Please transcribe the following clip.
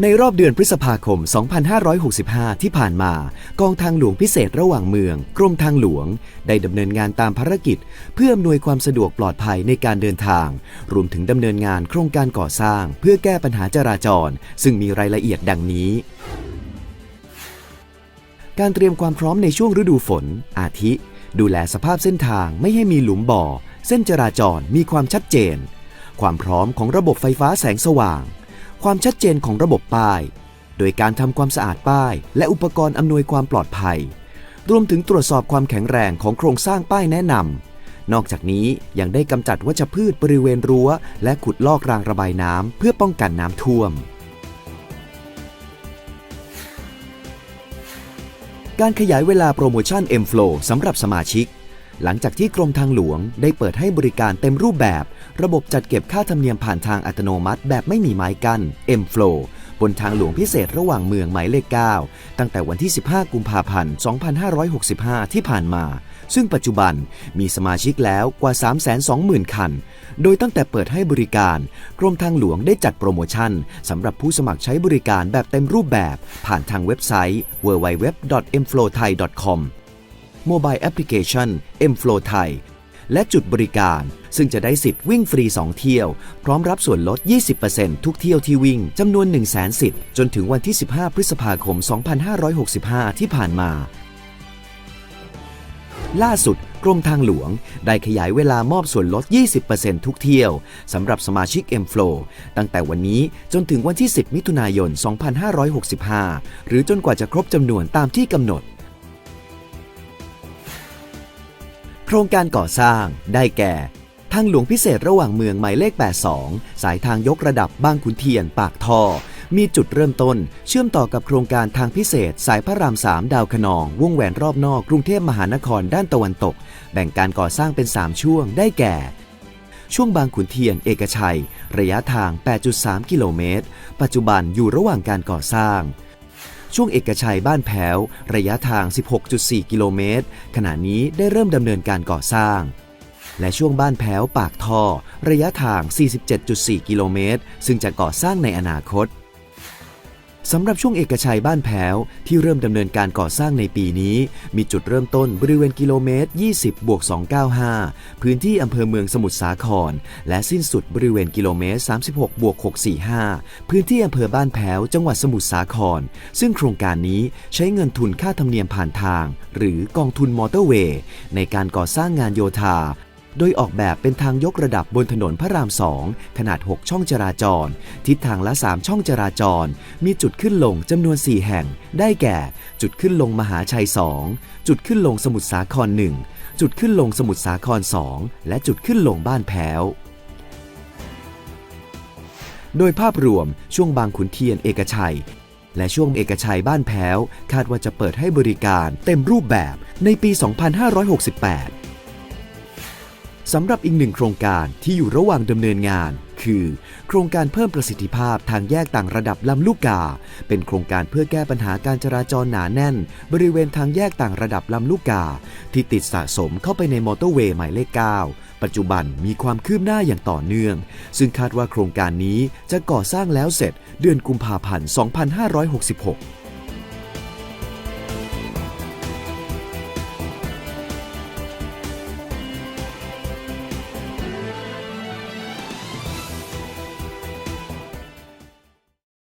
ในรอบเดือนพฤษภาคม 2565 ที่ผ่านมา กองทางหลวงพิเศษระหว่างเมือง กรมทางหลวง ได้ดำเนินงานตามภารกิจ เพื่ออำนวยความสะดวกปลอดภัยในการเดินทาง รวมถึงดำเนินงานโครงการก่อสร้าง เพื่อแก้ปัญหาจราจร ซึ่งมีรายละเอียดดังนี้ การเตรียมความพร้อมในช่วงฤดูฝน อาทิ ดูแลสภาพเส้นทางไม่ให้มีหลุมบ่อ เส้นจราจรมีความชัดเจน ความพร้อมของระบบไฟฟ้าแสงสว่าง ความชัดเจนของระบบป้าย โดยการทำความสะอาดป้าย และอุปกรณ์อำนวยความปลอดภัย รวมถึงตรวจสอบความแข็งแรงของโครงสร้างป้ายแนะนำนอกจากนี้ยังได้กำจัดวัชพืชบริเวณรั้ว และขุดลอกรางระบายน้ำเพื่อป้องกันน้ำท่วมการขยายเวลาโปรโมชั่น M Flow สำหรับสมาชิก หลังจากที่กรมทางหลวงได้เปิดให้บริการเต็มรูปแบบ ระบบจัดเก็บค่าธรรมเนียมผ่านทางอัตโนมัติแบบไม่มีไม้กั้น M Flow บนทางหลวงพิเศษระหว่างเมืองหมายเลข 9 ตั้งแต่วันที่ 15 กุมภาพันธ์ 2565 ที่ผ่านมา ซึ่งปัจจุบันมีสมาชิกแล้วกว่า 320,000 คัน โดยตั้งแต่เปิดให้บริการ กรมทางหลวงได้จัดโปรโมชั่นสำหรับผู้สมัครใช้บริการแบบเต็มรูปแบบ ผ่านทางเว็บไซต์ www.mflowthai.com โมบายแอปพลิเคชัน mFlow Thai และจุดบริการ ซึ่งจะได้สิทธิ์วิ่งฟรี 2 เที่ยว พร้อมรับส่วนลด 20%ทุกเที่ยวที่วิ่ง จำนวน 1 0 0 0 0แสนสิทธิ์ จนถึงวันที่ 15 พฤษภาคม 2565 ที่ผ่านมา ล่าสุดกรมทางหลวง ได้ขยายเวลามอบส่วนลด 20%ทุกเที่ยว สำหรับสมาชิก M Flow ตั้งแต่วันนี้จนถึงวันที่ 10 มิถุนายน 2565 หรือจนกว่าจะครบจำนวนตามที่กำหนด ครงการก่อสร้างได้แก่ ทางหลวงพิเศษระหว่างเมืองหมายเลข 82 สายทางยกระดับบางขุนเทียนปากท่อ มีจุดเริ่มต้น เชื่อมต่อกับโครงการทางพิเศษ สายพระราม3ดาวคะนอง วงแหวนรอบนอกกรุงเทพมหานครด้านตะวันตก แบ่งการก่อสร้างเป็น 3 ช่วงได้แก่ช่วงบางขุนเทียนเอกชัย ระยะทาง 8.3 กิโลเมตร ปัจจุบันอยู่ระหว่างการก่อสร้าง ช่วงเอกชัยบ้านแพ้ว ระยะทาง 16.4 กิโลเมตร ขณะนี้ได้เริ่มดำเนินการก่อสร้าง และช่วงบ้านแพ้วปากท่อ ระยะทาง 47.4 กิโลเมตร ซึ่งจะก่อสร้างในอนาคต สำหรับช่วงเอกชัยบ้านแพ้ว ที่เริ่มดำเนินการก่อสร้างในปีนี้ มีจุดเริ่มต้นบริเวณกิโลเมตร 20บวก295 พื้นที่อำเภอเมืองสมุทรสาคร และสิ้นสุดบริเวณกิโลเมตร 36บวก645 พื้นที่อำเภอบ้านแพ้ว จังหวัดสมุทรสาคร ซึ่งโครงการนี้ใช้เงินทุนค่าธรรมเนียมผ่านทาง หรือกองทุนมอเตอร์เวย์ในการก่อสร้างงานโยธา โดยออกแบบเป็นทางยกระดับบนถนนพระราม2ขนาด 6 ช่องจราจร ทิศทางละ 3 ช่องจราจร มีจุดขึ้นลงจำนวน 4 แห่ง ได้แก่ จุดขึ้นลงมหาชัย 2 จุดขึ้นลงสมุทรสาคร 1 จุดขึ้นลงสมุทรสาคร 2 และจุดขึ้นลงบ้านแพ้วโดยภาพรวมช่วงบางขุนเทียนเอกชัย และช่วงเอกชัยบ้านแพ้ว คาดว่าจะเปิดให้บริการเต็มรูปแบบในปี 2568 สำหรับอีกหนึ่งโครงการที่อยู่ระหว่างดำเนินงาน คือ โครงการเพิ่มประสิทธิภาพทางแยกต่างระดับลำลูกกา เป็นโครงการเพื่อแก้ปัญหาการจราจรหนาแน่น บริเวณทางแยกต่างระดับลำลูกกา ที่ติดสะสมเข้าไปในมอเตอร์เวย์หมายเลข 9 ปัจจุบันมีความคืบหน้าอย่างต่อเนื่อง ซึ่งคาดว่าโครงการนี้จะก่อสร้างแล้วเสร็จเดือนกุมภาพันธ์ 2566